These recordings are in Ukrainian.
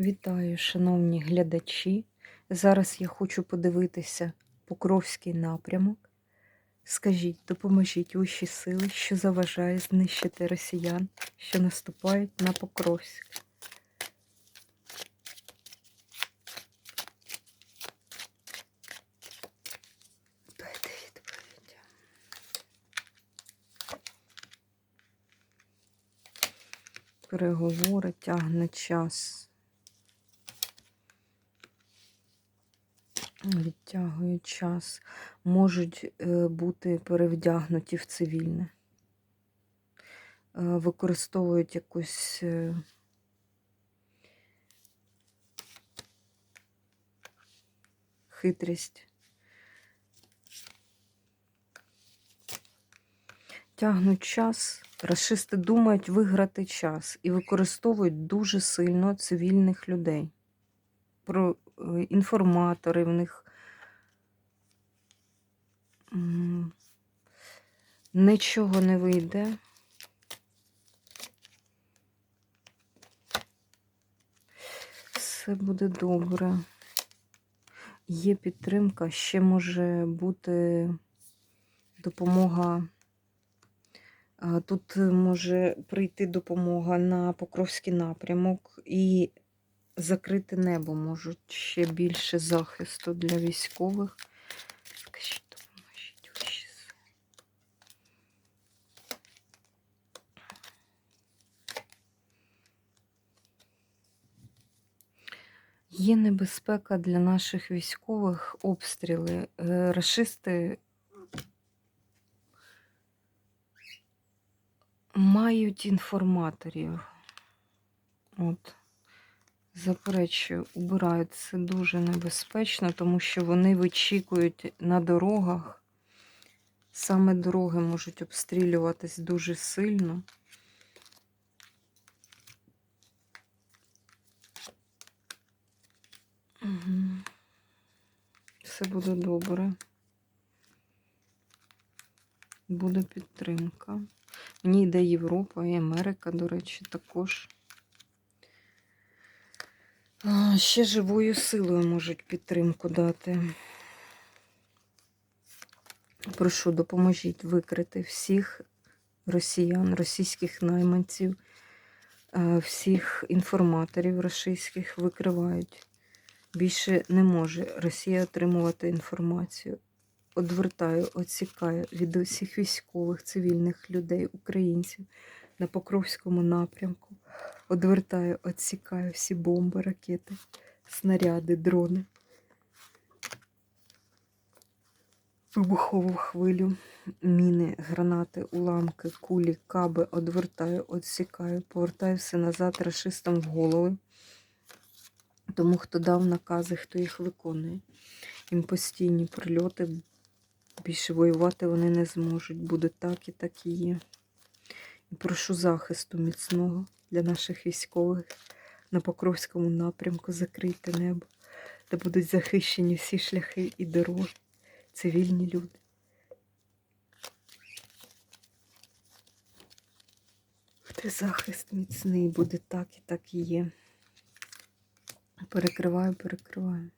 Вітаю, шановні глядачі. Зараз я хочу подивитися Покровський напрямок. Скажіть, допоможіть вищі сили, що заважає знищити росіян, що наступають на Покровськ. Переговори тягне час. Відтягує час. Можуть е, бути перевдягнуті в цивільне. Е, Використовують якусь е, хитрість. Тягнуть час, расисти думають виграти час і використовують дуже сильно цивільних людей. Про е, інформатори в них нічого не вийде. Все буде добре. Є підтримка, ще може бути допомога. Тут може прийти допомога на Покровський напрямок і закрити небо можуть ще більше захисту для військових. Скажіть, допоможіть сили. Є небезпека для наших військових обстріли. Е, Рашисти мають інформаторів. От. Заперечую, убирають це дуже небезпечно, тому що вони вичікують на дорогах. Саме дороги можуть обстрілюватись дуже сильно. Все буде добре. Буде підтримка. Мені йде Європа і Америка, до речі, також. Ще живою силою можуть підтримку дати. Прошу, допоможіть викрити всіх росіян, російських найманців, всіх інформаторів російських викривають. Більше не може Росія отримувати інформацію. Одвертаю, оцікаю від усіх військових, цивільних людей, українців на Покровському напрямку. Одвертаю, відсікаю всі бомби, ракети, снаряди, дрони, вибухову хвилю, міни, гранати, уламки, кулі, каби, одвертаю, відсікаю, повертаю все назад рашистам в голови. Тому хто дав накази, хто їх виконує. Їм постійні прильоти, більше воювати вони не зможуть. Буде так і так і є. І прошу захисту міцного для наших військових на Покровському напрямку закрите небо, де будуть захищені всі шляхи і дороги, цивільні люди. Ти захист міцний буде так і так і є. Перекриваю, перекриваю.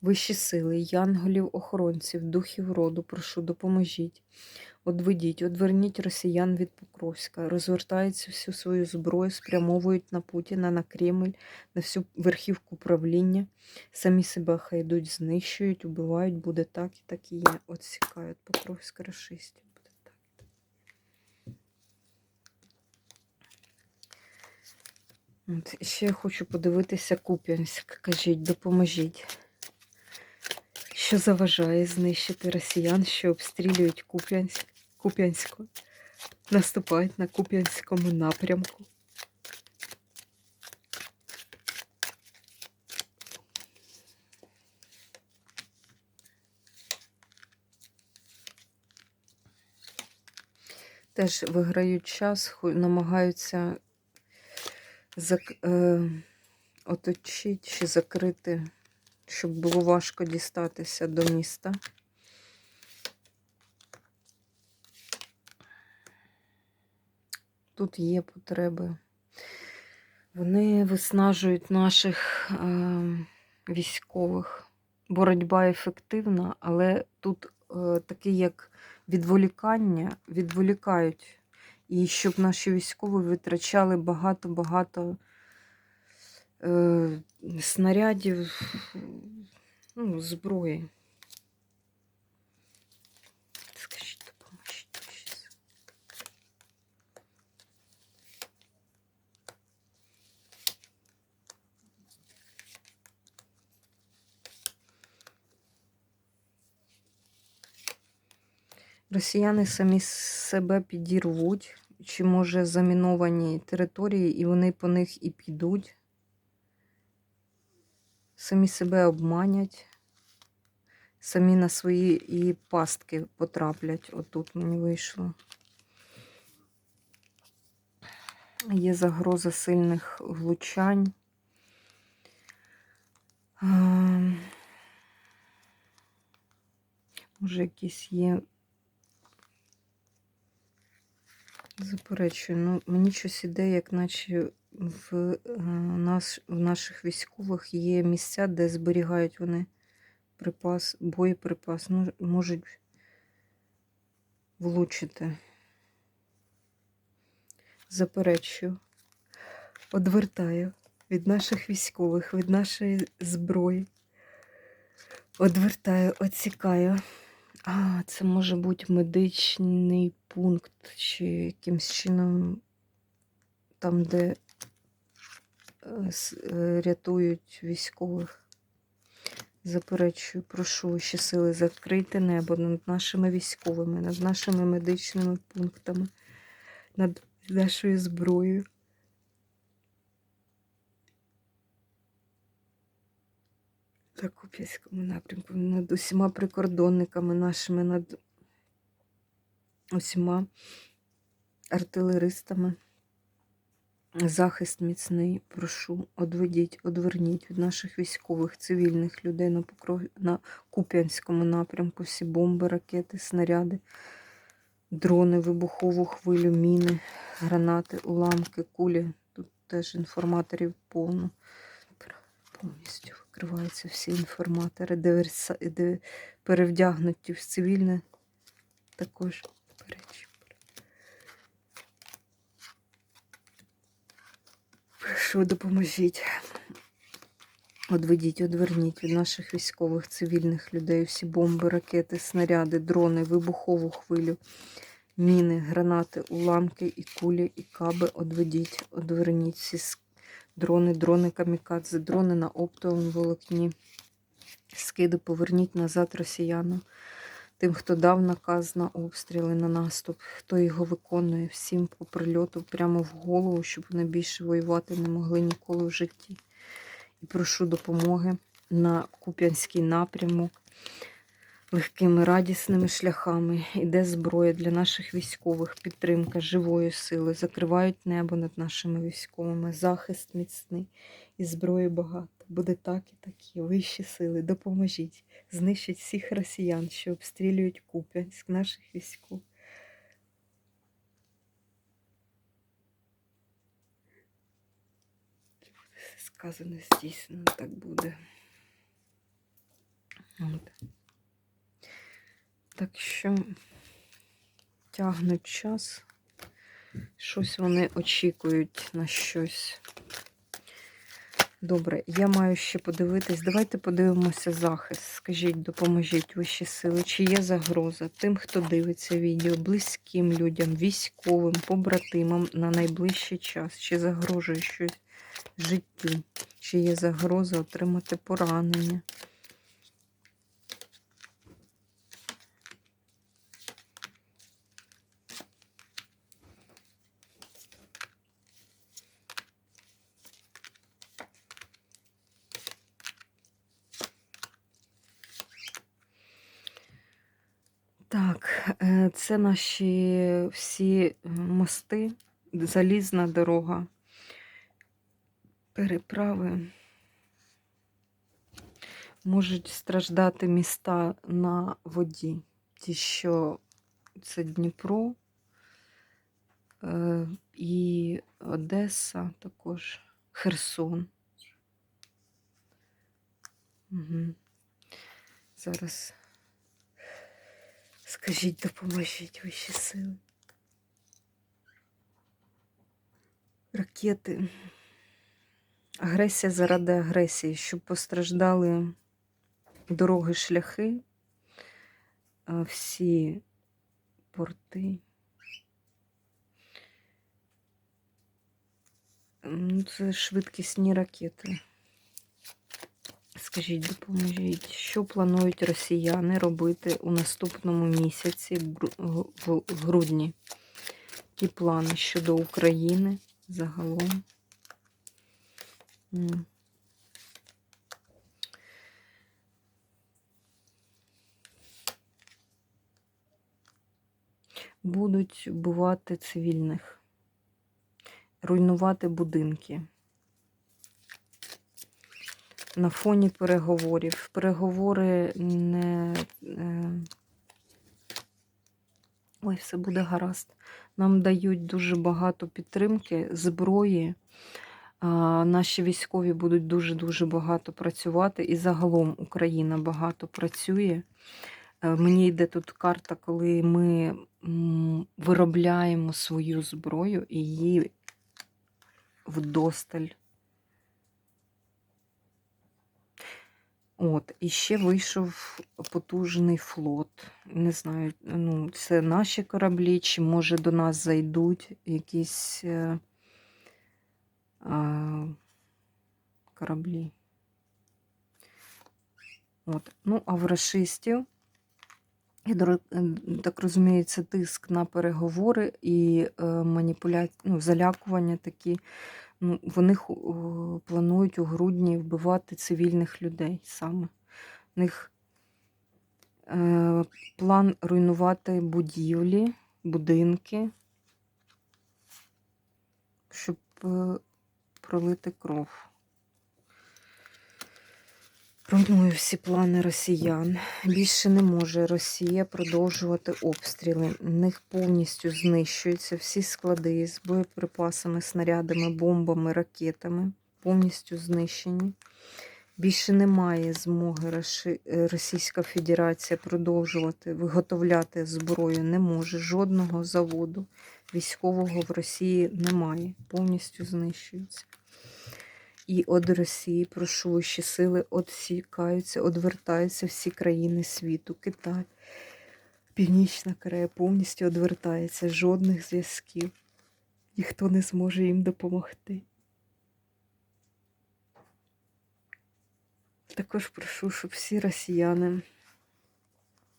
Вищі сили, янголів, охоронців, духів роду, прошу, допоможіть. Одведіть, одверніть росіян від Покровська, розвертаються всю свою зброю, спрямовують на Путіна, на Кремль, на всю верхівку правління. Самі себе хай йдуть, знищують, убивають, буде так і так і є. Отсікають Покровська расистів. Буде так. От, ще я хочу подивитися Куп'янськ. Кажіть, допоможіть. Що заважає знищити росіян, що обстрілюють Куп'янськ, Куп'янську, наступають на Куп'янському напрямку. Теж виграють час, намагаються зак... е... оточити чи закрити щоб було важко дістатися до міста. Тут є потреби Вони виснажують наших е, військових. Боротьба ефективна, але тут е, таке як відволікання, відволікають. І щоб наші військові витрачали багато-багато е, снарядів, ну, зброї. Скажіть, допоможіть. Росіяни самі себе підірвуть, чи може заміновані території, і вони по них і підуть. Самі себе обманять, самі на свої і пастки потраплять. Отут мені вийшло. Є загроза сильних влучань. Може, якісь є. Заперечую, ну мені щось іде, як наче в, е, нас, в наших військових є місця, де зберігають вони припас, боєприпас. Ну, можуть влучити. Заперечую. Одвертаю від наших військових, від нашої зброї. Одвертаю, оцікаю. А, це може бути медичний пункт, чи якимсь чином там, де рятують військових. Заперечую, прошу вищі сили, закрийте небо над нашими військовими, над нашими медичними пунктами, над нашою зброєю. На Куп'янському напрямку, над усіма прикордонниками нашими, над усіма артилеристами. Захист міцний, прошу, одведіть, одверніть від наших військових, цивільних людей на, покров... на Куп'янському напрямку всі бомби, ракети, снаряди, дрони, вибухову хвилю, міни, гранати, уламки, кулі. Тут теж інформаторів повно. Повністю викриваються всі інформатори, диверса... перевдягнуті в цивільне також речі. Прошу, допоможіть. Одведіть, одверніть від наших військових, цивільних людей всі бомби, ракети, снаряди, дрони, вибухову хвилю, міни, гранати, уламки і кулі, і каби. Одведіть, одверніть всі дрони, дрони камікадзе, дрони на оптовому волокні. Скиди поверніть назад росіянам. Тим, хто дав наказ на обстріли, на наступ, хто його виконує, всім по прильоту прямо в голову, щоб вони більше воювати не могли ніколи в житті. І прошу допомоги на Куп'янський напрямок легкими радісними шляхами. Іде зброя для наших військових, підтримка живої сили, закривають небо над нашими військовими, захист міцний і зброї багато. Буде так і такі. Вищі сили, допоможіть. Знищить всіх росіян, що обстрілюють Куп'янськ, наших військових. Сказано, здійснено, так буде. От. Так що тягнуть час. Щось вони очікують на щось. Добре, я маю ще подивитись. Давайте подивимося захист. Скажіть, допоможіть вищі сили, чи є загроза тим, хто дивиться відео, близьким людям, військовим, побратимам на найближчий час, чи загрожує щось життю, чи є загроза отримати поранення. Так, е, це наші всі е, мости, залізна дорога, переправи. Можуть страждати міста на воді. Ті, що це Дніпро е, і Одеса також. Херсон. Угу. Зараз скажіть, допоможіть вищі сили. Ракети. Агресія заради агресії, щоб постраждали дороги, шляхи, всі порти. Ну, Це швидкісні ракети. Скажіть, допоможіть, що планують росіяни робити у наступному місяці, в гру- в в грудні? Які плани щодо України загалом? Будуть вбивати цивільних, руйнувати будинки. На фоні переговорів. Переговори не. е, Ой, все буде гаразд. Нам дають дуже багато підтримки, зброї. Наші військові будуть дуже-дуже багато працювати. І загалом Україна багато працює. Е, Мені йде тут карта, коли ми виробляємо свою зброю і її вдосталь. От, і ще вийшов потужний флот. Не знаю, ну, це наші кораблі, чи може до нас зайдуть якісь е, а, кораблі. От. Ну, а в расистів, я е, так розумію, це тиск на переговори і е, маніпуляції, ну, залякування такі. Ну, вони планують у грудні вбивати цивільних людей саме. У них е, план руйнувати будівлі, будинки, щоб е, пролити кров. Руйнує всі плани росіян. Більше не може Росія продовжувати обстріли. В них повністю знищуються всі склади з боєприпасами, снарядами, бомбами, ракетами. Повністю знищені. Більше немає змоги е, Російська Федерація продовжувати виготовляти зброю. Не може. Жодного заводу військового в Росії немає. Повністю знищується. І від Росії, прошу вищі сили, відсікаються, одвертаються всі країни світу. Китай, Північна Корея повністю одвертається. Жодних зв'язків. Ніхто не зможе їм допомогти. Також прошу, щоб всі росіяни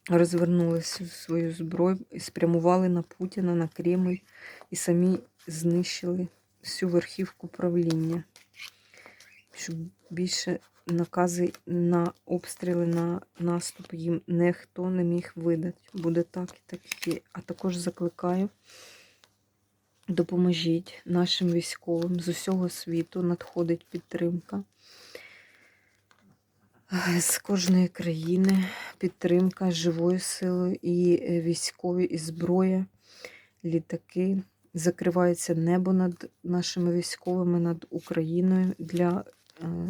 розвернули всю свою зброю і спрямували на Путіна, на Кремль і самі знищили всю верхівку правління щоб більше накази на обстріли, на наступ їм ніхто не міг видати. Буде так і так є. А також закликаю, допоможіть нашим військовим з усього світу надходить підтримка. З кожної країни підтримка живою силою і військові, і зброя, літаки. Закривається небо над нашими військовими, над Україною для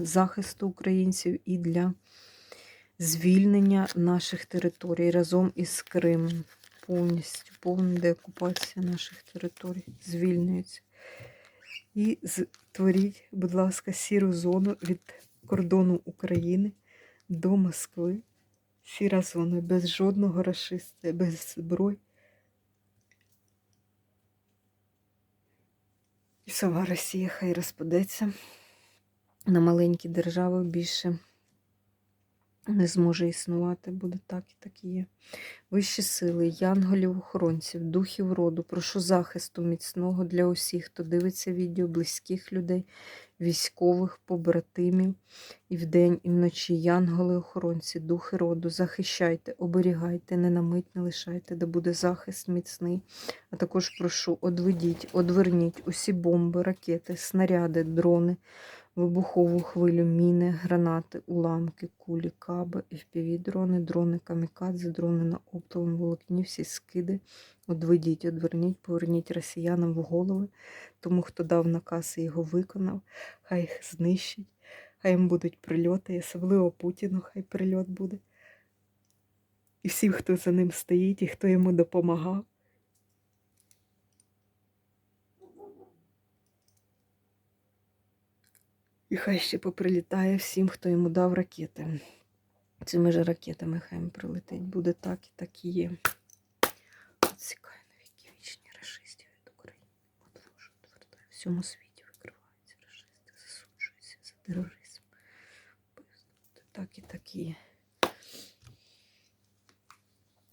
захисту українців і для звільнення наших територій разом із Кримом. Повністю повна деокупація наших територій звільнюється. І створіть, будь ласка, сіру зону від кордону України до Москви. Сіра зона без жодного расиста, без зброї. І сама Росія хай розпадеться на маленькі держави більше не зможе існувати, буде так і так і є. Вищі сили, янголів, охоронців, духів роду, прошу захисту міцного для усіх, хто дивиться відео, близьких людей, військових, побратимів, і вдень, і вночі. Янголи, охоронці, духи роду, захищайте, оберігайте, не на не лишайте, де буде захист міцний. А також прошу, одведіть, одверніть усі бомби, ракети, снаряди, дрони вибухову хвилю, міни, гранати, уламки, кулі, каби, FPV-дрони, дрони камікадзе, дрони на оптовому волокні, всі скиди. Одведіть, одверніть, поверніть росіянам в голови, тому хто дав наказ і його виконав, хай їх знищить, хай їм будуть прильоти, особливо Путіну, хай прильот буде. І всім, хто за ним стоїть, і хто йому допомагав. І хай ще поприлітає всім, хто йому дав ракети. Цими ж ракетами хай їм прилетить. Буде так і так і є. Отсікай на віки вічні рашистів від України. Подложу, відвертаю. В всьому світі викриваються рашисти, засуджуються за тероризм. Так і так і є.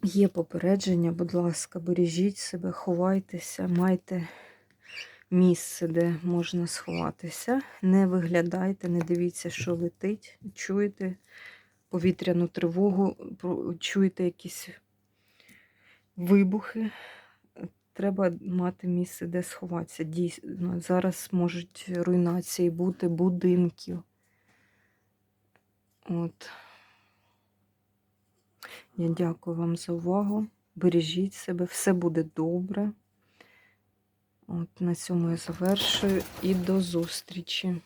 Є попередження, будь ласка, бережіть себе, ховайтеся, майте місце, де можна сховатися. Не виглядайте, не дивіться, що летить. Чуєте повітряну тривогу, чуєте якісь вибухи. Треба мати місце, де сховатися. Дійсно, зараз можуть руйнації бути будинків. От. Я дякую вам за увагу. Бережіть себе, все буде добре. От на цьому я завершую і до зустрічі.